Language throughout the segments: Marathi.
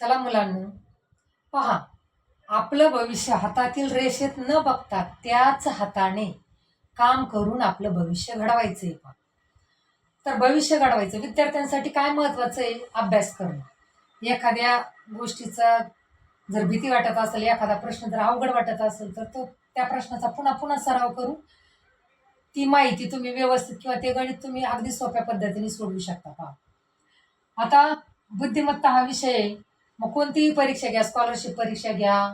चला मुलांनो पहा. आपलं भविष्य हातातील रेषेत न बघता त्याच हाताने काम करून आपलं भविष्य घडवायचं आहे पहा तर भविष्य घडवायचं. विद्यार्थ्यांसाठी काय महत्वाचं आहे? अभ्यास करणं. एखाद्या गोष्टीचा जर भीती वाटत असेल एखादा प्रश्न जर अवघड वाटत असेल तर तो त्या प्रश्नाचा पुन्हा पुन्हा सराव करून ती माहिती तुम्ही व्यवस्थित किंवा ते गणित तुम्ही अगदी सोप्या पद्धतीने सोडवू शकता. पहा. आता बुद्धिमत्ता हा विषय आहे. मग कोणतीही परीक्षा घ्या स्कॉलरशिप परीक्षा घ्या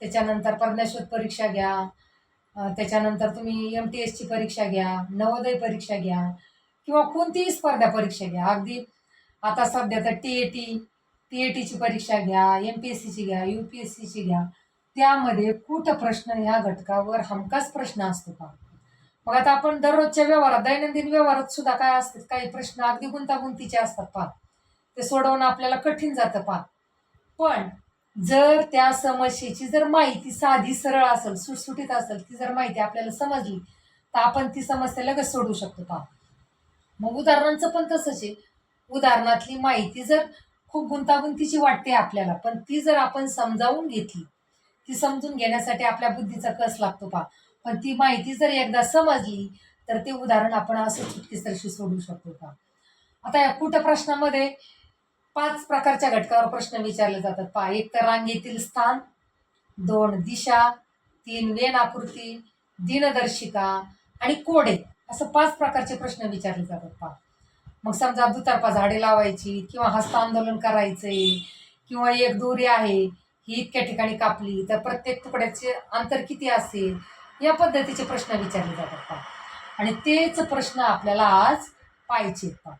त्याच्यानंतर प्रज्ञाशोध परीक्षा घ्या त्याच्यानंतर तुम्ही एम टी एसची परीक्षा घ्या नवोदय परीक्षा घ्या किंवा कोणतीही स्पर्धा परीक्षा घ्या. अगदी आता सध्या तर T A T T A टीची परीक्षा घ्या एम पी एस सीची घ्या यू पी एस सीची घ्या. त्यामध्ये कुठं प्रश्न ह्या घटकावर हमखास प्रश्न असतो का? मग आता आपण दररोजच्या व्यवहारात दैनंदिन व्यवहारात सुद्धा काय असतात? काही प्रश्न अगदी गुंतागुंतीचे असतात पहा. ते सोडवणं आपल्याला कठीण जातं पहा. पण जर त्या समस्येची जर माहिती साधी सरळ असेल सुटसुटीत असेल ती जर माहिती आपल्याला समजली तर आपण ती समस्या लगेच सोडवू शकतो पहा मग उदाहरणांचं पण तसंच आहे. उदाहरणातली माहिती जर खूप गुंतागुंतीची वाटते आपल्याला पण ती जर आपण समजावून घेतली ती समजून घेण्यासाठी आपल्या बुद्धीचा कस लागतो पहा. पण ती माहिती जर एकदा समजली तर ते उदाहरण आपण असं चुटकीसरशी सोडू शकतो का? आता या कुठं प्रश्नामध्ये पाच प्रकारच्या घटकावर प्रश्न विचारले जातात. पहा एक तर रांगेतील स्थान दोन दिशा तीन वेन आकृती दिनदर्शिका आणि कोडे. असं पाच प्रकारचे प्रश्न विचारले जातात पहा. मग समजा दुतर्फा झाडे लावायची किंवा हस्तांदोलन करायचंय किंवा एक दोरी आहे ही इतक्या ठिकाणी कापली तर प्रत्येक तुकड्याचे अंतर किती असेल या पद्धतीचे प्रश्न विचारले जातात पहा. आणि तेच प्रश्न आपल्याला आज पाहायचे पहा.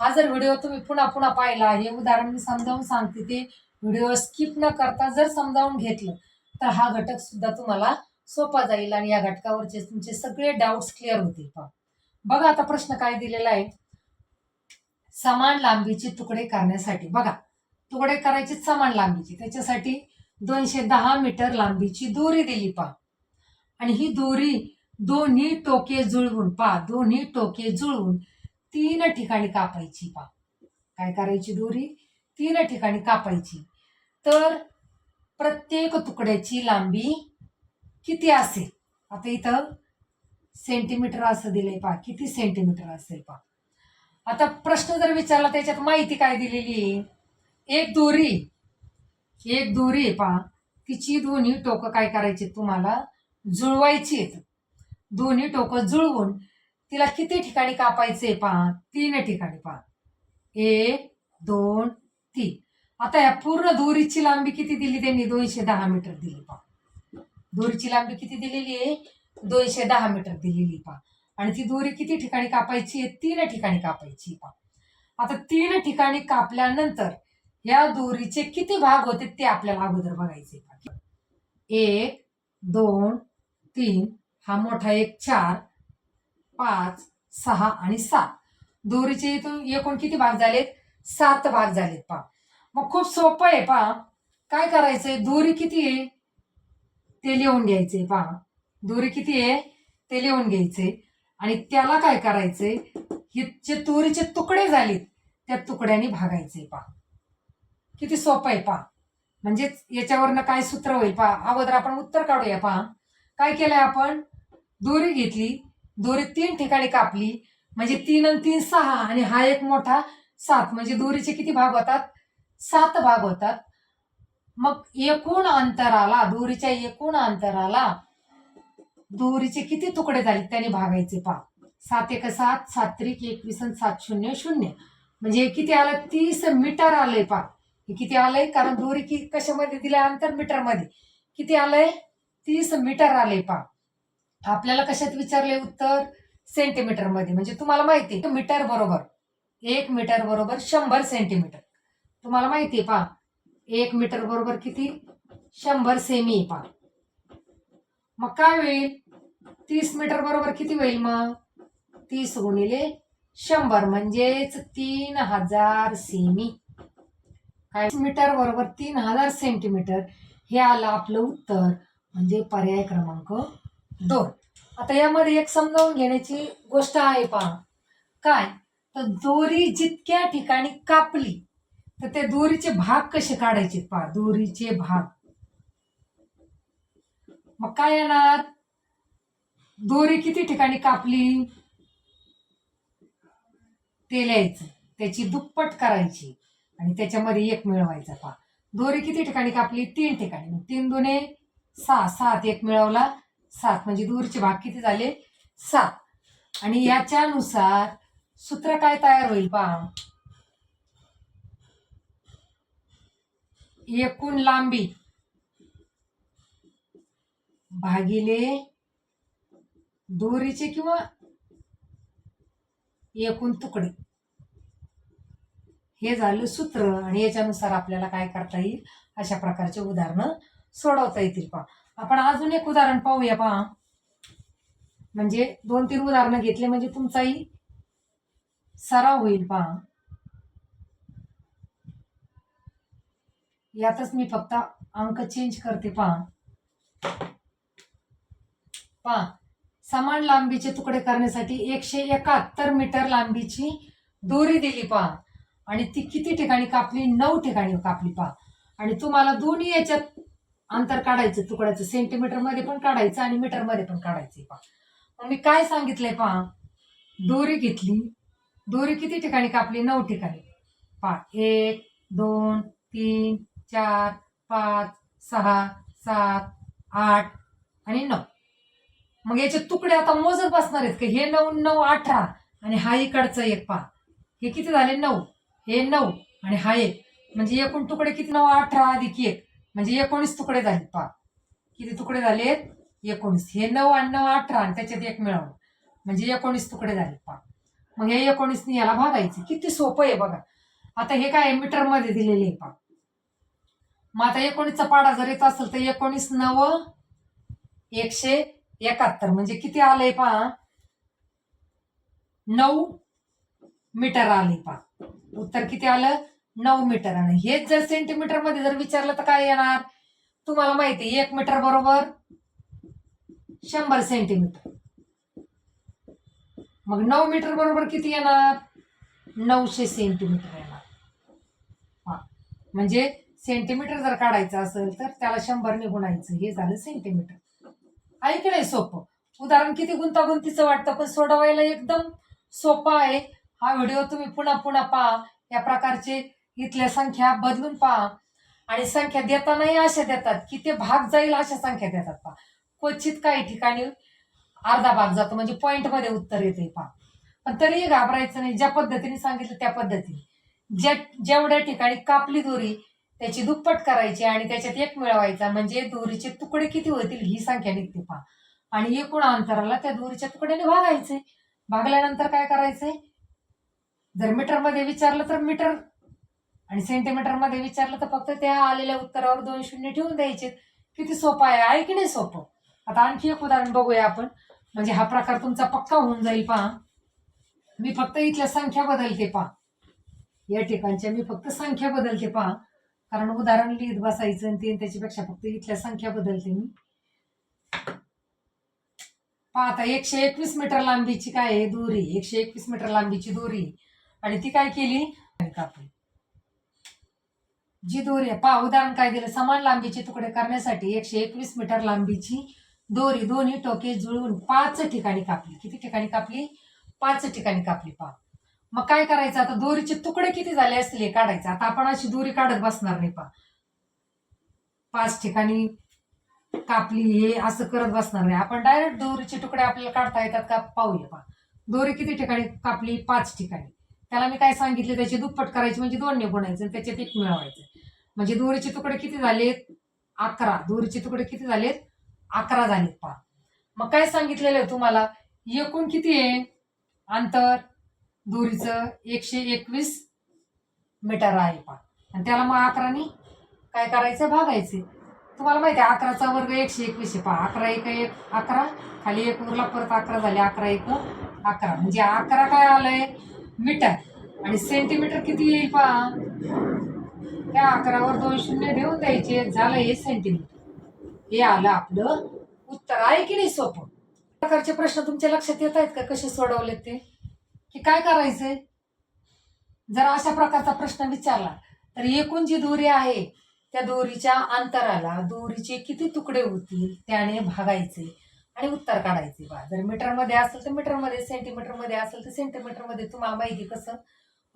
हा जर व्हिडिओ तुम्ही पुन्हा पुन्हा पाहिला हे उदाहरण मी समजावून सांगते ते. व्हिडिओ स्किप न करता जर समजावून घेतलं तर हा घटक सुद्धा तुम्हाला सोपा जाईल आणि या घटकावरचे तुमचे सगळे डाऊट्स क्लिअर होतील. पहा. बघा आता प्रश्न काय दिलेला आहे. समान लांबीचे तुकडे करण्यासाठी. बघा तुकडे करायचे समान लांबीचे. त्याच्यासाठी दोनशे दहा मीटर लांबीची दोरी दिली पहा. आणि ही दोरी दोन्ही टोके जुळवून पहा दोन्ही टोके जुळवून तीन ठिकाणी कापायची पहा काय करायची दोरी? तीन ठिकाणी कापायची. तर प्रत्येक तुकड्याची लांबी किती असेल? आता इथं सेंटीमीटर असं दिलंय पहा. किती सेंटीमीटर असेल पहा. आता प्रश्न जर विचारला त्याच्यात माहिती काय दिलेली? आहे एक दोरी. एक दोरी आहे पहा. तिची दोन्ही टोकं काय करायची तुम्हाला? जुळवायची आहेत दोन्ही टोकं जुळवून तिला किती ठिकाणी कापायचे पहा तीन ठिकाणी पहा एक दोन तीन. आता या पूर्ण दोरीची लांबी किती दिली त्यांनी? दोनशे दहा मीटर दिली पहा. दोरीची लांबी किती दिलेली आहे? दोनशे दहा मीटर दिलेली पहा. आणि ती दोरी किती ठिकाणी कापायची आहे? तीन ठिकाणी कापायची पहा. आता तीन ठिकाणी कापल्यानंतर या दोरीचे किती भाग होते ते आपल्याला अगोदर बघायचे एक दोन तीन. हा मोठा एक चार. पाच सहा आणि सात. दोरीचे इथून एकूण किती भाग झालेत? सात भाग झालेत पहा. मग खूप सोपं आहे पहा. काय करायचंय? दोरी किती आहे? ते लिहून घ्यायचे पहा. दोरी किती आहे? ते लिहून घ्यायचे आणि त्याला काय करायचंय? हे जे दोरीचे तुकडे झालेत त्या तुकड्याने भागायचे पहा. किती सोपं आहे पहा. म्हणजेच याच्यावरनं काय सूत्र होईल पहा. अगोदर आपण उत्तर काढूया पहा. काय केलंय आपण? दोरी घेतली. दोरी तीन ठिकाणी कापली. म्हणजे तीन आणि तीन सहा आणि हा एक मोठा सात. म्हणजे दोरीचे किती भाग होतात? सात भाग होतात. मग एकूण अंतराला दोरीच्या एकूण अंतराला दोरीचे किती तुकडे झाले? त्याने भागायचे पहा. सात एक सात सात त्रिक एकवीस आणि सात शून्य शून्य. म्हणजे हे किती आलं? तीस मीटर आलंय पहा. हे किती आलंय? कारण दोरी कि कशामध्ये दिल्या? अंतर मीटरमध्ये. किती आलंय? तीस मीटर आलंय पहा. आपल्याला कशात विचारले उत्तर? सेंटीमीटरमध्ये म्हणजे तुम्हाला माहिती आहे मीटर बरोबर. एक मीटर बरोबर शंभर सेंटीमीटर. तुम्हाला माहिती आहे पहा एक मीटर बरोबर किती? शंभर सेमी पा पहा. मग काय होईल? तीस मीटर बरोबर किती होईल मग? तीस गुणिले शंभर म्हणजेच तीन हजार सेमी. काय? मीटर बरोबर तीन हजार सेंटीमीटर. हे आलं आपलं उत्तर. म्हणजे पर्याय क्रमांक दोन. आता यामध्ये एक समजावून घेण्याची गोष्ट आहे पहा. काय? तर दोरी जितक्या ठिकाणी कापली तर ते दोरीचे भाग कसे काढायचे पहा? दोरीचे भाग. मग काय येणार? दोरी किती ठिकाणी कापली? ते लिहायचं. त्याची दुप्पट करायची. आणि त्याच्यामध्ये एक मिळवायचा पहा. दोरी किती ठिकाणी कापली? तीन ठिकाणी. तीन दोने सहा. सात एक मिळवला. सात म्हणजे दोरीचे भाग किती झाले? सात. आणि याच्यानुसार सूत्र काय तयार होईल पहा. एकूण लांबी भागिले दोरीचे किंवा एकूण तुकडे. हे झालं सूत्र आणि याच्यानुसार आपल्याला काय करता येईल? अशा प्रकारचे उदाहरणं सोडवता येतील पहा. आपण अजून एक उदाहरण पाहूया पहा. म्हणजे दोन तीन उदाहरणं घेतले म्हणजे तुमचाही सराव होईल पहा. यातच मी फक्त अंक चेंज करते पहा. पहा. समान लांबीचे तुकडे करण्यासाठी एकशे एकाहत्तर मीटर लांबीची दोरी दिली पहा. आणि ती किती ठिकाणी कापली? नऊ ठिकाणी कापली पहा. आणि तुम्हाला दोन्ही याच्यात अंतर काढायचं तुकड्याचं सेंटीमीटरमध्ये पण काढायचं आणि मीटरमध्ये पण काढायचं. पहा. मग मी काय सांगितलंय पहा? दोरी घेतली. दोरी किती ठिकाणी कापली? नऊ ठिकाणी. पहा. एक दोन तीन चार पाच सहा सात आठ आणि नऊ. मग याचे तुकडे आता मोजत बसणार आहेत का? हे नऊ नऊ अठरा आणि हा इकडचा एक पहा. हे किती झाले? नऊ. हे नऊ आणि हा एक. म्हणजे एकूण तुकडे किती? नऊ अठरा अधिक एक. म्हणजे एकोणीस तुकडे झाले पहा. किती तुकडे झालेत एकोणीस. हे नऊ आणि नऊ अठरा आणि त्याच्यात एक मिळवलं म्हणजे एकोणीस तुकडे झाले पहा. मग हे एकोणीसनी याला भागायचे. किती सोपं आहे बघा. आता हे काय मीटरमध्ये दिलेले आहे पहा. मग आता एकोणीसचा पाडा जर येत असेल तर एकोणीस नव एकशे एकाहत्तर. म्हणजे किती आलंय पहा? नऊ मीटर आले पहा. उत्तर किती आलं? नऊ मीटर. आणि हेच जर सेंटीमीटरमध्ये जर विचारलं तर काय येणार? तुम्हाला माहिती आहे, एक मीटर बरोबर शंभर सेंटीमीटर मग नऊ मीटर बरोबर किती येणार? नऊशे सेंटीमीटर येणार. हा. म्हणजे सेंटीमीटर जर काढायचं असेल तर त्याला शंभरने गुणायचं हे झालं सेंटीमीटर ऐकलंय सोपं. उदाहरण किती गुंतागुंतीचं वाटतं पण सोडवायला एकदम सोपं आहे. हा व्हिडिओ तुम्ही पुन्हा पुन्हा पहा. या प्रकारचे इथल्या संख्या बदलून पहा. आणि संख्या देतानाही अशा देतात की ते भाग जाईल अशा संख्या देतात पहा. क्वचित काही ठिकाणी अर्धा भाग जातो म्हणजे पॉईंटमध्ये मध्ये उत्तर येते पहा. पण तरीही घाबरायचं नाही. ज्या पद्धतीने सांगितलं त्या पद्धतीने. ज्या जेवढ्या ठिकाणी कापली दोरी त्याची दुप्पट करायची आणि त्याच्यात एक मिळवायचा म्हणजे दोरीचे तुकडे किती होतील ही संख्या निघते पहा. आणि एकूण अंतराला त्या दोरीच्या तुकड्याने भागायचे. भागल्यानंतर काय करायचंय जर मीटरमध्ये विचारलं तर मीटर आणि सेंटीमीटरमध्ये विचारलं तर फक्त त्या आलेल्या उत्तरावर दोन शून्य ठेवून द्यायचे किती सोपं आहे? आहे की नाही सोपं? आता आणखी एक उदाहरण बघूया आपण. म्हणजे हा प्रकार तुमचा पक्का होऊन जाईल पहा. मी फक्त इथल्या संख्या बदलते पहा. या ठिकाणच्या मी फक्त संख्या बदलते पहा. कारण उदाहरण लिहित बसायचं आणि ते त्याच्यापेक्षा फक्त इथल्या संख्या बदलते मी. पहा आता एकशे एकवीस मीटर लांबीची काय आहे? दोरी. एकशे एकवीस मीटर लांबीची दोरी. आणि ती काय केली? कापली. जी दोरी आहे पहा उदाहरण काय दिलं? समान लांबीचे तुकडे करण्यासाठी एकशे एकवीस मीटर लांबीची दोरी दोन्ही टोके जुळवून पाच ठिकाणी कापली. किती ठिकाणी कापली? पाच ठिकाणी कापली पहा. मग काय करायचं? आता दोरीचे तुकडे किती झाले असतील हे काढायचं. आता आपण अशी दोरी काढत बसणार नाही पहा. पाच ठिकाणी कापली हे असं करत बसणार नाही. आपण डायरेक्ट दोरीचे तुकडे आपल्याला काढता येतात का? पाहूया पहा. दोरी किती ठिकाणी कापली? पाच ठिकाणी. त्याला मी काय सांगितले त्याची दुप्पट करायची म्हणजे दोन गुणायचं आणि त्याच्यात एक मिळवायचं. म्हणजे दोरीचे तुकडे किती झालेत? अकरा. दोरीचे तुकडे किती झालेत? अकरा झालेत पहा. मग काय सांगितलेलं आहे तुम्हाला? एकूण किती आहे? अंतर? दोरीचं एकशे एकवीस मीटर आहे पहा. आणि त्याला मग अकराने काय करायचं? भागायचे. तुम्हाला माहिती आहे अकराचा वर्ग एकशे एकवीस आहे पहा. अकरा एक एक अकरा. खाली एक उरला परत अकरा झाले अकरा एक हो, अकरा. म्हणजे अकरा काय आलंय? मीटर. आणि सेंटीमीटर किती येईल पहा? त्या अकरावर दोन शून्य ठेवून द्यायचे. झालं हे सेंटीमीटर हे आलं आपलं उत्तर. आहे की नाही सोपं? प्रकारचे प्रश्न तुमच्या लक्षात येत आहेत का? कसे सोडवले ते? की काय करायचंय? जर अशा प्रकारचा प्रश्न विचारला तर एकूण जी दोरी आहे त्या दोरीच्या अंतराला दोरीचे किती तुकडे होतील त्याने भागायचे. आणि उत्तर काढायचे बा. जर मीटरमध्ये असेल तर मीटरमध्ये सेंटीमीटरमध्ये असेल तर सेंटीमीटरमध्ये तुम्हाला माहिती कसं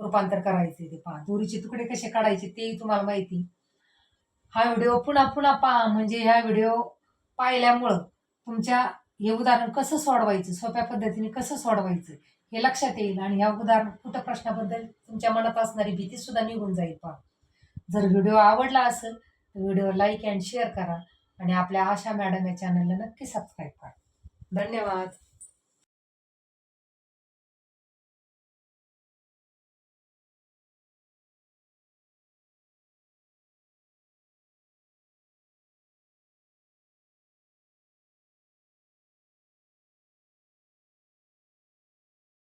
रूपांतर करायचे ते पहा. दोरीचे तुकडे कसे काढायचे तेही तुम्हाला माहिती. हा व्हिडिओ पुन्हा पुन्हा पहा. म्हणजे ह्या व्हिडिओ पाहिल्यामुळं तुमच्या हे उदाहरण कसं सोडवायचं सोप्या पद्धतीने कसं सोडवायचं हे लक्षात येईल. आणि ह्या उदाहरण कुठं प्रश्नाबद्दल तुमच्या मनात असणारी भीती सुद्धा निघून जाईल पहा. जर व्हिडिओ आवडला असेल तर व्हिडिओ लाईक अँड शेअर करा. आणि आपल्या आशा मॅडम या चॅनलला नक्की सबस्क्राईब करा. धन्यवाद.